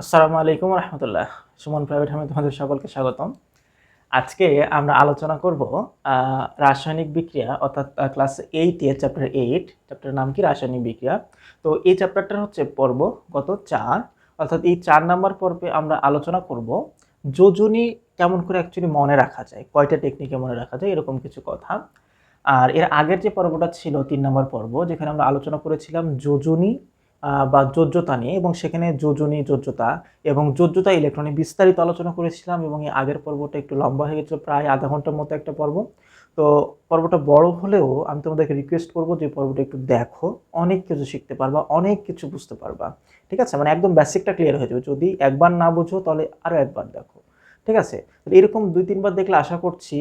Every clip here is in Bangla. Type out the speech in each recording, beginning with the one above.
আসসালামু আলাইকুম রহমতুল্লাহ। সুমন প্রাইভেট হামে তোমাদের সকলকে স্বাগতম। আজকে আমরা আলোচনা করব রাসায়নিক বিক্রিয়া, অর্থাৎ ক্লাস এইটে চ্যাপ্টার এইট চ্যাপ্টার নাম কি? রাসায়নিক বিক্রিয়া। তো এই চ্যাপ্টারটা হচ্ছে পর্ব গত চার। অর্থাৎ এই চার নাম্বার পর্বে আমরা আলোচনা করব, যোজনী কেমন করে অ্যাকচুয়ালি মনে রাখা যায়, কয়টা টেকনিকে মনে রাখা যায়, এরকম কিছু কথা। আর এর আগের যে পর্বটা ছিল, তিন নম্বর পর্ব, যেখানে আমরা আলোচনা করেছিলাম যোজনী বা যোজ্যতা নিয়ে এবং সেখানে যোজনী যোজ্যতা এবং যোজ্যতা ইলেকট্রনিক বিস্তারিত আলোচনা করেছিলাম এবং এই আগের পর্বটা একটু লম্বা হয়ে গেছিল, প্রায় আধা ঘণ্টার মতো একটা পর্ব। তো পর্বটা বড় হলেও আমি তোমাদেরকে রিকোয়েস্ট করব যে পর্বটা একটু দেখো, অনেক কিছু শিখতে পারবা, অনেক কিছু বুঝতে পারবা। ঠিক আছে? মানে একদম বেসিকটা ক্লিয়ার হয়ে যাবে। যদি একবার না বুঝো তাহলে আরও একবার দেখো। ঠিক আছে? এরকম দুই তিনবার দেখলে আশা করছি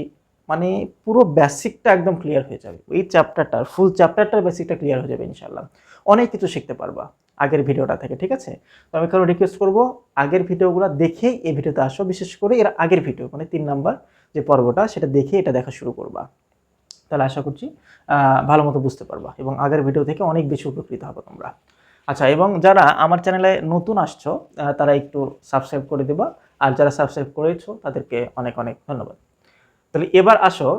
মানে পুরো বেসিকটা একদম ক্লিয়ার হয়ে যাবে। এই চ্যাপ্টারটার ফুল চ্যাপ্টারটার বেসিকটা ক্লিয়ার হয়ে যাবে ইনশাল্লাহ অনেক কিছু শিখতে পারবা আগের ভিডিওটা থেকে, ঠিক আছে? তো আমি কারও রিকোয়েস্ট করব, আগের ভিডিওগুলো দেখেই এই ভিডিওতে আসো। বিশেষ করে এর আগের ভিডিও মানে তিন নাম্বার যে পর্বটা, সেটা দেখে এটা দেখা শুরু করবা। তাহলে আশা করছি ভালো মতো বুঝতে পারবা এবং আগের ভিডিও থেকে অনেক বেশি উপকৃত হবে তোমরা। আচ্ছা এবং যারা আমার চ্যানেলে নতুন আসছো তারা একটু সাবস্ক্রাইব করে দেবা। আর যারা সাবস্ক্রাইব করেছ, তাদেরকে অনেক অনেক ধন্যবাদ। তাহলে এবার আসো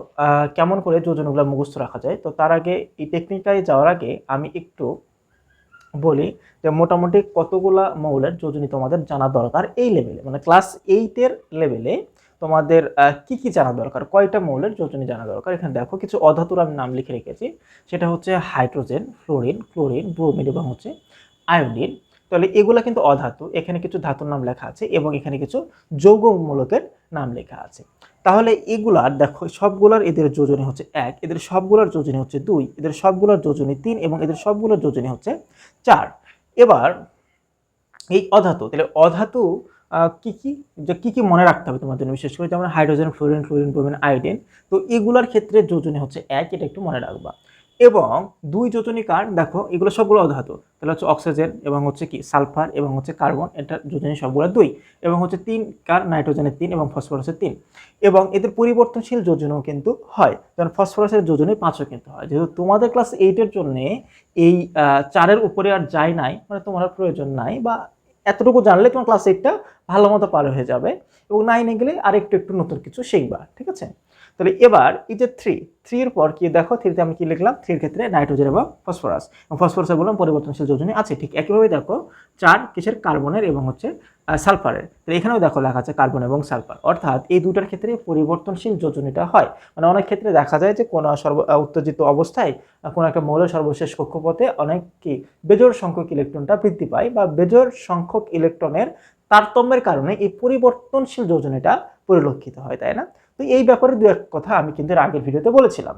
কেমন করে যোজনাগুলো মুখস্থ রাখা যায়? তো তার আগে এই টেকনিকটায় যাওয়ার আগে আমি একটু বলি যে মোটামুটি কতগুলা মৌলের যোজনী তোমাদের জানা দরকার এই লেভেলে মানে ক্লাস এইটের লেভেলে তোমাদের কি কি জানা দরকার? কয়টা মৌলের যোজনী জানা দরকার? এখানে দেখো, কিছু অধাতুর আমি নাম লিখে রেখেছি। সেটা হচ্ছে হাইড্রোজেন, ফ্লোরিন, ক্লোরিন ব্রোমিন এবং হচ্ছে আয়োডিন। তাহলে এগুলা কিন্তু অধাতু। এখানে কিছু ধাতুর নাম লেখা আছে এবং এখানে কিছু যৌগমূলকের নাম লেখা আছে। তাহলে এগুলার দেখো, সবগুলার এদের যোজনী হচ্ছে এক, এদের সবগুলোর যোজনী হচ্ছে দুই, এদের সবগুলোর যোজনী তিন এবং এদের সবগুলোর যোজনী হচ্ছে চার। এবার এই অধাতু, তাহলে অধাতু কি কি? যে কি কি মনে রাখতে হবে তোমার জন্য, বিশেষ করে যেমন hydrogen, fluorine chlorine bromine, iodine. তো এগুলার ক্ষেত্রে যোজনী হচ্ছে এক, এটা একটু মনে রাখবা। এবং দুই যোজনী কার দেখো, এগুলো সবগুলো অধাতু। তাহলে হচ্ছে অক্সিজেন এবং হচ্ছে কি, সালফার এবং হচ্ছে কার্বন, এটা যোজনী সবগুলো দুই। এবং হচ্ছে তিন কার নাইট্রোজেনের তিন এবং ফসফরাসের তিন। এবং এদের পরিবর্তনশীল যোজনও কিন্তু হয়। যেমন ফসফরাসের যোজনে পাঁচও কিন্তু হয়। যেহেতু তোমাদের ক্লাস এইটের জন্য এই চারের উপরে আর যায় নাই মানে তোমার প্রয়োজন নাই বা এতটুকু জানলে তোমার ক্লাস এইটটা ভালো মতো পার হয়ে যাবে। এবং নাইনে গেলে আর একটু একটু নতুন কিছু শিখবা, ঠিক আছে? তাহলে এবার এই যে থ্রি থ্রির পর কি দেখো থ্রিতে আমি কি লিখলাম? থ্রির ক্ষেত্রে নাইট্রোজেন এবং ফসফরাস এবং ফসফরাসে বললাম পরিবর্তনশীল যোজনী আছে। ঠিক একইভাবে দেখো, চার কিসের? কার্বনের এবং হচ্ছে সালফারের তাহলে এখানেও দেখো লেখা আছে কার্বন এবং সালফার অর্থাৎ এই দুটার ক্ষেত্রে পরিবর্তনশীল যোজনীটা হয়। মানে অনেক ক্ষেত্রে দেখা যায় যে কোনো সর্ব উত্তেজিত অবস্থায় কোনো একটা মৌলের সর্বশেষ কক্ষপথে অনেক কি বেজোর সংখ্যক ইলেকট্রনটা বৃদ্ধি পায় বা বেজোর সংখ্যক ইলেকট্রনের তারতম্যের কারণে এই পরিবর্তনশীল যোজনীটা পরিলক্ষিত হয়, তাই না? তো এই ব্যাপারে দু এক কথা আমি কিন্তু আগের ভিডিওতে বলেছিলাম।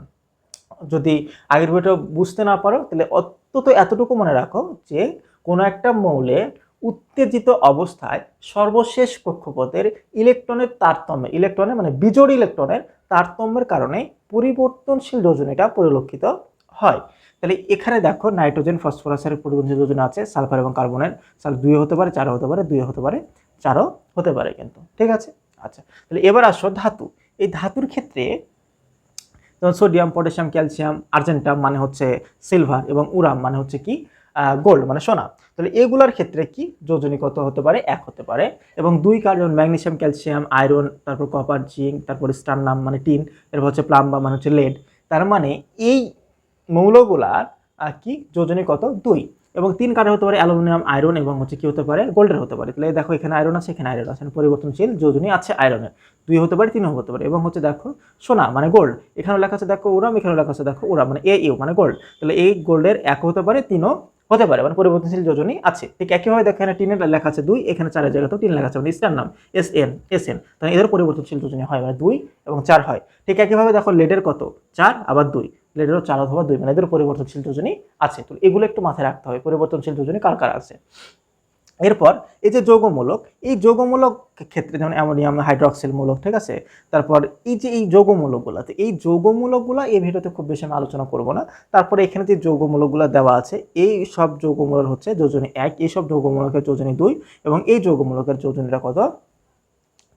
যদি আগের ভিডিও বুঝতে না পারো, তাহলে অন্তত এতটুকু মনে রাখো যে কোনো একটা মৌলে উত্তেজিত অবস্থায় সর্বশেষ কক্ষপথের ইলেকট্রনের তারতম্য, ইলেকট্রনের মানে বিজোড় ইলেকট্রনের তারতম্যের কারণে পরিবর্তনশীল যোজনীটা পরিলক্ষিত হয়। তাহলে এখানে দেখো নাইট্রোজেন, ফসফরাসের পরিবর্তনশীল যোজনা আছে, সালফার এবং কার্বনের। সাল দুই হতে পারে চারও হতে পারে, দুই হতে পারে, চারও হতে পারে কিন্তু। ঠিক আছে? আচ্ছা তাহলে এবার আসো ধাতু। এই ধাতুর ক্ষেত্রে যেমন সোডিয়াম, পটাশিয়াম, ক্যালসিয়াম আর্জেন্টাম মানে হচ্ছে সিলভার এবং উরাম মানে হচ্ছে কি? গোল্ড মানে সোনা। তাহলে এগুলার ক্ষেত্রে কি? যোজনী কত হতে পারে? এক হতে পারে। এবং দুই কার যেমন ম্যাগনেসিয়াম ক্যালসিয়াম, আয়রন, তারপর কপার, জিঙ্ক, তারপর স্টারনাম মানে টিন, এরপর হচ্ছে প্লাম্বা মানে হচ্ছে লেড। তার মানে এই মৌলগুলার কি? যোজনী কত? দুই। এবং তিন কাটা হতে পারে অ্যালুমিনিয়াম, আয়রন এবং হচ্ছে কি হতে পারে? গোল্ডের হতে পারে। তাহলে দেখো এখানে আয়রন আছে, এখানে আয়রন আছে। পরিবর্তনশীল যোজনী আছে আয়রনের। দুই হতে পারে, তিনও হতে পারে। এবং হচ্ছে দেখো সোনা মানে গোল্ড। এখানে লেখা আছে, দেখো ওরাম এখানে লেখা আছে, দেখো উরাম মানে এ, ইউ মানে গোল্ড। তাহলে এই গোল্ডের এক হতে পারে, তিনও হতে পারে মানে পরিবর্তনশীল যোজনী আছে। ঠিক একইভাবে দেখো এখানে টিনের লেখা আছে দুই, এখানে চারের জায়গাতেও টিন লেখা আছে মানে স্টার নাম এস এন এস এন তাহলে এদের পরিবর্তনশীল যোজনী হয় মানে দুই এবং চার হয়। ঠিক একইভাবে দেখো, লেডের কত? চার, আবার দুই। লেডেরও চার অথবা দুই মানে এদের পরিবর্তনশীল যোজনী আছে। তো এগুলো একটু মাথায় রাখতে হবে, পরিবর্তনশীল যোজনী কার কার আছে? এরপর এই যে যৌগমূলক, এই যৌগমূলক ক্ষেত্রে যেমন অ্যামোনিয়াম হাইড্রক্সিল মূলক ঠিক আছে? তারপর এই যে এই যৌগমূলকগুলো তো এই যৌগমূলকগুলো এই ভিডিওতে খুব বেশি আমি আলোচনা করব না। তারপরে এখানে যে যৌগমূলকগুলো দেওয়া আছে, এই সব যৌগমূলক হচ্ছে যোজনী এক, এই সব যৌগমূলকের যোজনী দুই এবং এই যৌগমূলকের যোজনীটা কত?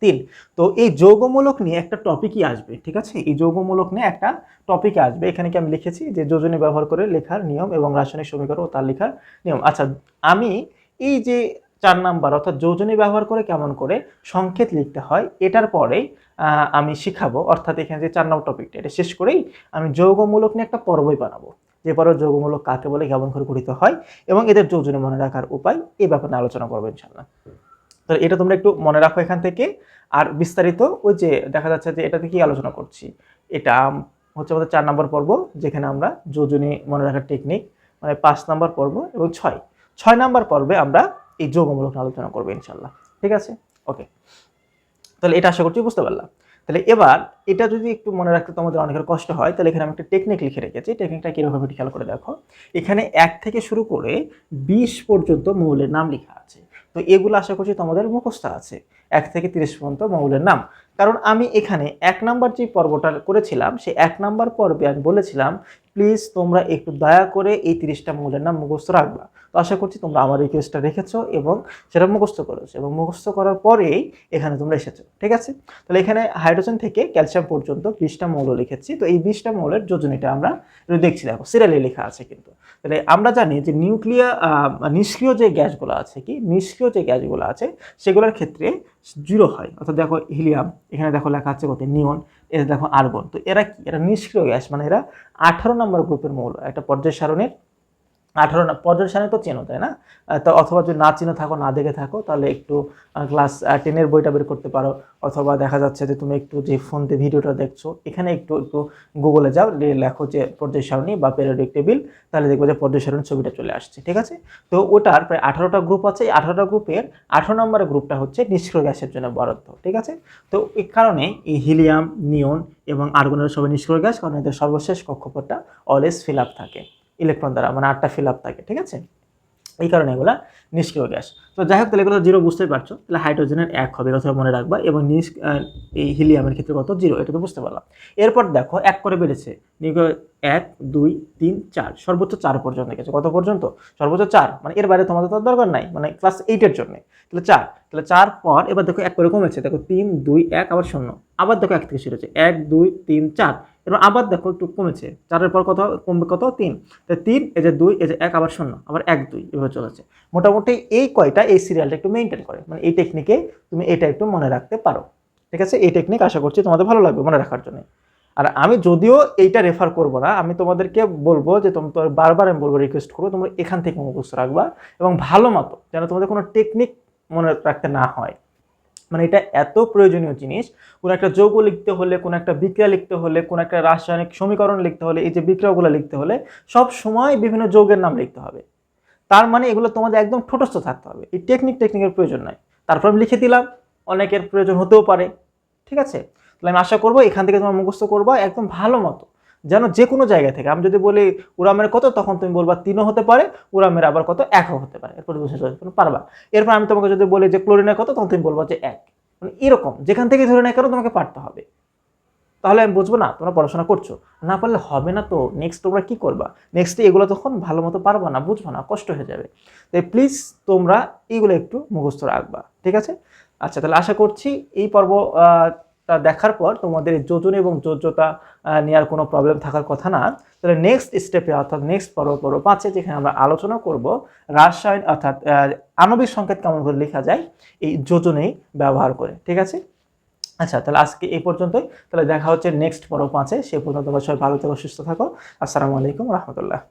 তিন। তো এই যৌগমূলক নিয়ে একটা টপিকই আসবে, ঠিক আছে? এই যৌগমূলক নিয়ে একটা টপিক আসবে। এখানে কি আমি লিখেছি যে যোজনী ব্যবহার করে লেখার নিয়ম এবং রাসায়নিক সমীকরণ ও তার লেখার নিয়ম। আচ্ছা আমি এই যে চার নাম্বার অর্থাৎ যোজনী ব্যবহার করে কেমন করে সংকেত লিখতে হয়, এটার পরেই আমি শিখাবো। অর্থাৎ এখানে যে চার নম্বর টপিকটা এটা শেষ করেই আমি যৌগমূলক নিয়ে একটা পর্বই বানাবো। যে পরে যৌগমূলক কাকে বলে, কেমন করে গঠিত হয় এবং এদের যোজনী মনে রাখার উপায় এই ব্যাপারে আলোচনা করব ইনশাল্লাহ তো এটা তোমরা একটু মনে রাখো এখান থেকে। আর বিস্তারিত ওই যে দেখা যাচ্ছে যে এটা থেকে আলোচনা করছি। এটা হচ্ছে আমাদের চার নম্বর পর্ব, যেখানে আমরা যোজনী মনে রাখার টেকনিক মানে পাঁচ নম্বর পর্ব এবং ছয়। ছয় নম্বর পর্বে আমরা এই যোগমূলক আলোচনা করব ইনশাল্লাহ ঠিক আছে? ওকে তাহলে এটা আশা করছি বুঝতে পারলাম। তাহলে এবার এটা যদি একটু মনে রাখতে তোমাদের অনেকের কষ্ট হয়, তাহলে এখানে আমি একটা টেকনিক লিখে রেখেছি। টেকনিকটা কীরকম খেয়াল করে দেখো। এখানে এক থেকে শুরু করে বিশ পর্যন্ত মৌলের নাম লেখা আছে। তো এগুলো আশা করছি তোমাদের মুখস্থ আছে। এক থেকে তিরিশ পর্যন্ত মৌলের নাম। কারণ আমি এখানে এক নাম্বার যে পর্বটা করেছিলাম, সেই এক নাম্বার পর্বে আমি বলেছিলাম প্লিজ তোমরা একটু দয়া করে এই তিরিশটা মৌলের নাম মুখস্থ রাখবা। তো আশা করছি তোমরা আমার রিকোয়েস্টটা রেখেছো এবং সেটা মুখস্থ করেছ এবং মুখস্থ করার পরেই এখানে তোমরা এসেছ, ঠিক আছে? তাহলে এখানে হাইড্রোজেন থেকে ক্যালসিয়াম পর্যন্ত বিশটা মৌল লিখেছি। তো এই বিশটা মৌলের যোজনীটা আমরা দেখছি, দেখো সিরিয়ালে লেখা আছে কিন্তু। তাহলে আমরা জানি যে নিউক্লিয়া নিষ্ক্রিয় যে গ্যাসগুলো আছে কি? নিষ্ক্রিয় যে গ্যাসগুলো আছে, সেগুলোর ক্ষেত্রে জিরো হয় অর্থাৎ দেখো হিলিয়াম, এখানে দেখো লেখা আছে কত? নিয়ন এটা দেখো আর্গন। তো এরা কি? এরা নিষ্ক্রিয় গ্যাস মানে এরা আঠারো নম্বর গ্রুপের মৌল, একটা পর্যায় সারণের আঠারো পর্যায় সারণী তো চেনো, তাই না? তো অথবা যদি না চিনে থাকো, না দেখে থাকো, তাহলে একটু ক্লাস টেনের বইটা বের করতে পারো। অথবা দেখা যাচ্ছে যে তুমি একটু যে ফোনতে ভিডিওটা দেখছ, এখানে একটু একটু গুগলে যাও লেখো যে পর্যায় সারণী বা পেরিয়ডিক টেবিল তাহলে দেখবে যে পর্যায় সারণী ছবিটা চলে আসছে, ঠিক আছে? তো ওটার প্রায় আঠারোটা গ্রুপ আছে, এই আঠারোটা গ্রুপের আঠারো নম্বরের গ্রুপটা হচ্ছে নিষ্ক্রিয় গ্যাসের জন্য বরাদ্দ, ঠিক আছে? তো এই কারণে এই হিলিয়াম, নিয়ন এবং আর্গনের সবাই নিষ্ক্রিয় গ্যাস, কারণ এদের সর্বশেষ কক্ষপথটা অলওয়েজ ফিল আপ থাকে। ইলেকট্রন দ্বারা মানে আটটা ফিল আপ থাকে, ঠিক আছে? এই কারণে এগুলো নিষ্ক্রিয় গ্যাস। তো যাই হোক, তাহলে এগুলো জিরো বুঝতেই পারছ, তাহলে হাইড্রোজেনের এক হবে, কথা মনে রাখবা, এবং নিস এই হিলিয়ামের ক্ষেত্রে কত? জিরো এটা তো বুঝতে পারলাম। এরপর দেখো, এক করে বেড়েছে এক, দুই, তিন, চার, সর্বোচ্চ চার পর্যন্ত গেছে। কত পর্যন্ত? সর্বোচ্চ চার মানে এর বাইরে তোমাদের তো দরকার নাই মানে ক্লাস এইটের জন্য। তাহলে চার তাহলে চার পর, এবার দেখো এক করে কমেছে, দেখো তিন, দুই, এক, আবার শূন্য। আবার দেখো এক থেকে শুরু হচ্ছে এক, দুই, তিন, চার। এবার আবার দেখো একটু কমেছে। চারের পর কত? কমবে কত? তিন। তাই তিন, এই যে দুই, এই যে এক, আবার শূন্য, আবার এক, দুই, এভাবে চলেছে। মোটামুটি এই কয়টা এই সিরিয়ালটা একটু মেনটেন করে। মানে এই টেকনিকে তুমি এটা একটু মনে রাখতে পারো। ঠিক আছে? এই টেকনিক আশা করছি তোমাদের ভালো লাগবে মনে রাখার জন্য। আর আমি যদিও এইটা রেফার করব না, আমি তোমাদেরকে বলব যে তোম তোমার বারবার আমি বলব রিকোয়েস্ট করব, তোমরা এখান থেকে মুখস্থ রাখবা এবং ভালো মতো যেন তোমাদের কোনো টেকনিক মনে রাখতে না হয়। মানে এটা এত প্রয়োজনীয় জিনিস। কোনো একটা যৌগ লিখতে হলে, কোনো একটা বিক্রিয়া লিখতে হলে, কোনো একটা রাসায়নিক সমীকরণ লিখতে হলে, এই যে বিক্রিয়াগুলো লিখতে হলে, সব সময় বিভিন্ন যৌগের নাম লিখতে হবে। তার মানে এগুলো তোমাদের একদম ঠোঁটস্থ থাকতে হবে। এই টেকনিক টেকনিকের প্রয়োজন নাই তারপর আমি লিখে দিলাম, অনেকের প্রয়োজন হতেও পারে। ঠিক আছে? তাহলে আমি আশা করব এখান থেকে তোমার মুখস্থ করবা, একদম ভালো মতো। যেন যে কোনো জায়গা থেকে। আমি যদি বলি উড়ামের কত, তখন তুমি বলবা তিনও হতে পারে উড়ামের আবার কত, একও হতে পারে। এরপর বুঝে পারবা। এরপর আমি তোমাকে যদি বলি যে ক্লোরিনের কত, তখন তুমি বলবা যে এক। মানে এরকম, যেখান থেকে ধরে নেয় কেন তোমাকে পারতে হবে। তাহলে আমি বুঝব না, তোমরা পড়াশোনা করছ। না পারলে হবে না তো নেক্সট তোমরা কী করবা? নেক্সটে এগুলো তখন ভালো মতো পারবা না, বুঝব না, কষ্ট হয়ে যাবে। তাই প্লিজ তোমরা এইগুলো একটু মুখস্থ রাখবা, ঠিক আছে? আচ্ছা তাহলে আশা করছি এই পর্ব টা দেখার পর তোমাদের যোজন এবং যোজ্যতা নেওয়ার কোনো প্রবলেম থাকার কথা না। তাহলে নেক্সট স্টেপে অর্থাৎ নেক্সট পর্ব পর্ব পাঁচে যেখানে আমরা আলোচনা করব, রাসায়ন, অর্থাৎ আণবিক সংকেত কেমন করে লেখা যায়, এই যোজনেই ব্যবহার করে, ঠিক আছে? আচ্ছা তাহলে আজকে এই পর্যন্তই। তাহলে দেখা হচ্ছে নেক্সট পর্ব পাঁচে। সে পর্যন্ত তোমরা সবাই ভালো থেকো, সুস্থ থাকো। আসসালামু আলাইকুম রহমতুল্লাহ।